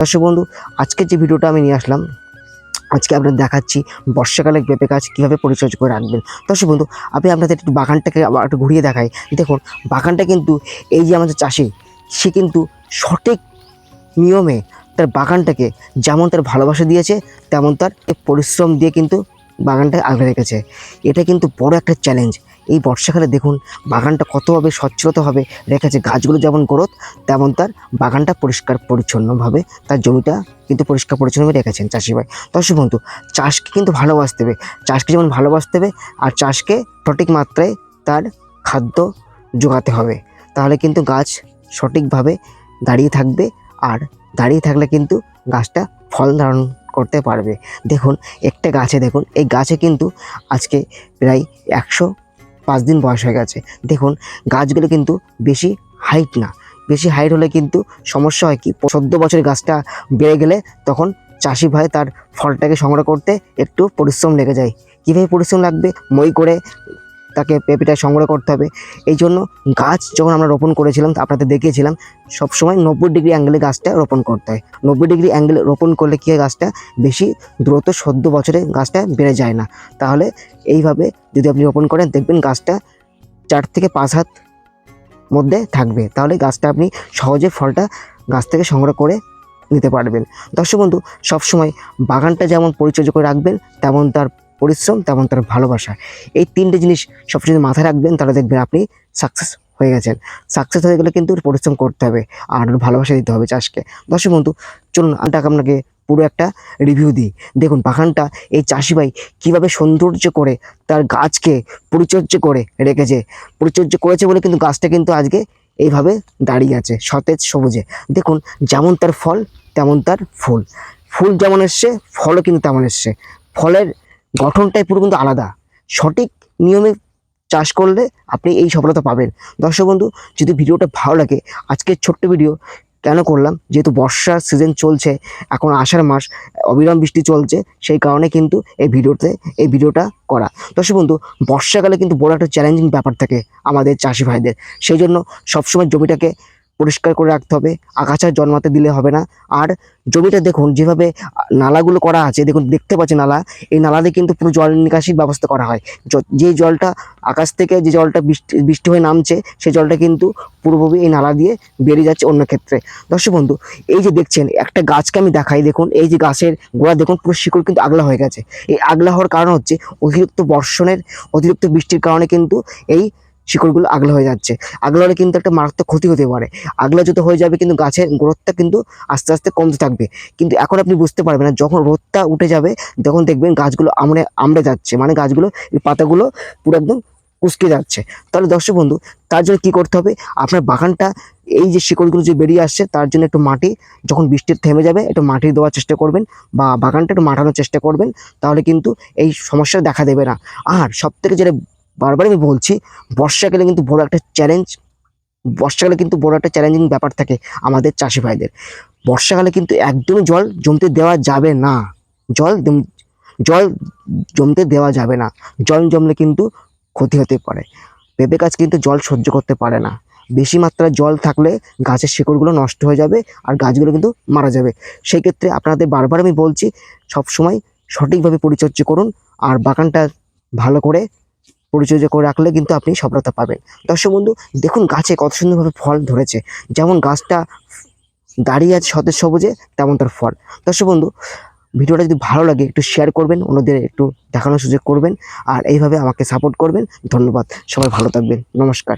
দর্শক বন্ধু আজকে যে ভিডিওটা আমি নিয়ে আসলাম, আজকে আপনার দেখাচ্ছি বর্ষাকালে পেঁপে গাছ কীভাবে পরিচর্যা করে রাখবেন। দর্শক বন্ধু আমি আপনাদের একটু বাগানটাকে আবার একটু ঘুরিয়ে দেখাই। দেখুন, বাগানটা কিন্তু এই যে আমাদের চাষি, সে কিন্তু সঠিক নিয়মে তার বাগানটাকে যেমন তার ভালোবাসা দিয়েছে, তেমন তার পরিশ্রম দিয়ে কিন্তু বাগানটা আগলে রেখেছে। এটা কিন্তু বড় একটা চ্যালেঞ্জ এই বর্ষাকালে দেখুন, বাগানটা কতভাবে স্বচ্ছলতাভাবে রেখেছে গাছগুলো যেমন গ্রোথ তেমন তার বাগানটা পরিষ্কার পরিচ্ছন্নভাবে, তার জমিটা কিন্তু পরিষ্কার পরিচ্ছন্নভাবে রেখেছেন চাষি ভাই দর্শক বন্ধু, চাষকে কিন্তু ভালোবাসতে হবে। চাষকে যেমন ভালোবাসতে হবে, আর চাষকে সঠিক মাত্রায় তার খাদ্য যোগাতে হবে। তাহলে কিন্তু গাছ সঠিকভাবে দাঁড়িয়ে থাকবে, আর দাঁড়িয়ে থাকলে কিন্তু গাছটা ফল ধারণ করতে পারবে। দেখুন, একটা গাছে দেখুন, এই গাছে কিন্তু আজকে প্রায় একশো পাঁচ দিন বয়স হয়ে গেছে। দেখুন, গাছগুলো কিন্তু বেশি হাইট না। বেশি হাইট হলে কিন্তু সমস্যা হয় কি? চোদ্দ বছর গাছটা বেড়ে গেলে তখন চাষি ভাই তার ফলটাকে সংগ্রহ করতে একটু পরিশ্রম লেগে যায়। কীভাবে পরিশ্রম লাগবে? মই করে তাকে পেঁপেটা সংগ্রহ করতে হবে। এই জন্য গাছ যখন আমরা রোপণ করেছিলাম, আপনাদের দেখিয়েছিলাম, সবসময় নব্বই ডিগ্রি অ্যাঙ্গেলে গাছটা রোপণ করতে হয়। নব্বই ডিগ্রি অ্যাঙ্গেলে রোপণ করলে কী গাছটা? বেশি দ্রুত সদ্য বছরে গাছটা বেড়ে যায় না। তাহলে এইভাবে যদি আপনি রোপণ করেন, দেখবেন গাছটা চার থেকে পাঁচ হাত মধ্যে থাকবে। তাহলে গাছটা আপনি সহজে ফলটা গাছ থেকে সংগ্রহ করে নিতে পারবেন। দর্শক বন্ধু, সবসময় বাগানটা যেমন পরিচর্যা করে রাখবেন, তেমন তার পরিশ্রম, তেমন তার ভালোবাসা। এই তিনটে জিনিস সবসময় মাথায় রাখবেন, তাহলে দেখবেন আপনি সাকসেস হয়ে গেছেন। সাকসেস হয়ে গেলে কিন্তু পরিশ্রম করতে হবে আর ওর ভালোবাসা দিতে হবে চাষকে। দর্শক বন্ধু, চলুন আমি আপনাকে পুরো একটা রিভিউ দিই। দেখুন, বাগানটা এই চাষি ভাই কীভাবে সৌন্দর্য করে তার গাছকে পরিচর্য করে রেখেছে। পরিচর্য করেছে বলে কিন্তু গাছটা কিন্তু আজকে এইভাবে দাঁড়িয়ে আছে, সতেজ সবুজে। দেখুন, যেমন তার ফল, তেমন তার ফুল। ফুল যেমন এসছে, ফলও কিন্তু তেমন এসছে। ফলের গঠনটাই পুরো কিন্তু আলাদা। সঠিক নিয়মে চাষ করলে আপনি এই সফলতা পাবেন। দর্শক বন্ধু, যদি ভিডিওটা ভালো লাগে, আজকের ছোট্ট ভিডিও কেন করলাম? যেহেতু বর্ষার সিজন চলছে, এখন আষাঢ় মাস, অবিরাম বৃষ্টি চলছে, সেই কারণে কিন্তু এই ভিডিওতে, এই ভিডিওটা করা। দর্শক বন্ধু, বর্ষাকালে কিন্তু বড় একটা চ্যালেঞ্জিং ব্যাপার থাকে আমাদের চাষি ভাইদের। সেই জন্য সবসময় জমিটাকে পরিষ্কার করে রাখতে হবে, আগাছা জন্মাতে দিলে হবে না। আর জমিটা দেখুন, যেভাবে নালাগুলো করা আছে, দেখুন, দেখতে পাচ্ছি নালা, এই নালাতে কিন্তু পুরো জল নিকাশির ব্যবস্থা করা হয়। যে জলটা আকাশ থেকে, যে জলটা বৃষ্টি বৃষ্টি হয়ে নামছে সেই জলটা কিন্তু পুরোপুরি এই নালা দিয়ে বেরিয়ে যাচ্ছে অন্য ক্ষেত্রে। দর্শক বন্ধু, এই যে দেখছেন, একটা গাছকে আমি দেখাই, দেখুন, এই যে গাছের গোড়া, দেখুন, পুরো শিকড় কিন্তু আগলা হয়ে গেছে। এই আগলা হওয়ার কারণ হচ্ছে অতিরিক্ত বর্ষণের, অতিরিক্ত বৃষ্টির কারণে কিন্তু এই শিকড়গুলো আগলা হয়ে যাচ্ছে। আগলা হলে কিন্তু একটা মারাত্মক ক্ষতি হতে পারে। আগলা যত হয়ে যাবে কিন্তু গাছের গ্রোথটা কিন্তু আস্তে আস্তে কমতে থাকবে। কিন্তু এখন আপনি বুঝতে পারবেন না, যখন রোদটা উঠে যাবে, তখন দেখবেন গাছগুলো আমড়ে আমড়ে যাচ্ছে। মানে গাছগুলো, এই পাতাগুলো পুরো একদম কুচকে যাচ্ছে। তাহলে দর্শক বন্ধু, তার জন্য কী করতে হবে? আপনার বাগানটা, এই যে শিকড়গুলো যে বেরিয়ে আসছে, তার জন্য একটু মাটি, যখন বৃষ্টি থেমে যাবে, একটু মাটি দেওয়ার চেষ্টা করবেন বা বাগানটা একটু মাঠানোর চেষ্টা করবেন। তাহলে কিন্তু এই সমস্যা দেখা দেবে না। আর সব থেকে যেটা বারবার আমি বলছি বর্ষাকালে কিন্তু বড় একটা চ্যালেঞ্জ বর্ষাকালে কিন্তু বড় একটা চ্যালেঞ্জিং ব্যাপার থাকে আমাদের চাষি ভাইদের। বর্ষাকালে কিন্তু একদমই জল জমতে দেওয়া যাবে না। জল জল জমতে দেওয়া যাবে না। জল জমলে কিন্তু ক্ষতি হতে পারে। পেঁপে গাছ কিন্তু জল সহ্য করতে পারে না। বেশি মাত্রায় জল থাকলে গাছের শিকড়গুলো নষ্ট হয়ে যাবে আর গাছগুলো কিন্তু মারা যাবে। সেই ক্ষেত্রে আপনাদের বারবার আমি বলছি, সবসময় সঠিকভাবে পরিচর্যা করুন আর বাগানটা ভালো করে পরিচর্যা করে রাখলে কিন্তু আপনি সফলতা পাবেন। দর্শক বন্ধু, দেখুন গাছে কত সুন্দরভাবে ফল ধরেছে। যেমন গাছটা দাঁড়িয়ে আছে সতেজ সবুজে, তেমন তার ফল। দর্শক বন্ধু, ভিডিওটা যদি ভালো লাগে একটু শেয়ার করবেন, অন্যদের একটু দেখানোর সুযোগ করবেন। আর এইভাবে আমাকে সাপোর্ট করবেন। ধন্যবাদ। সবাই ভালো থাকবেন। নমস্কার।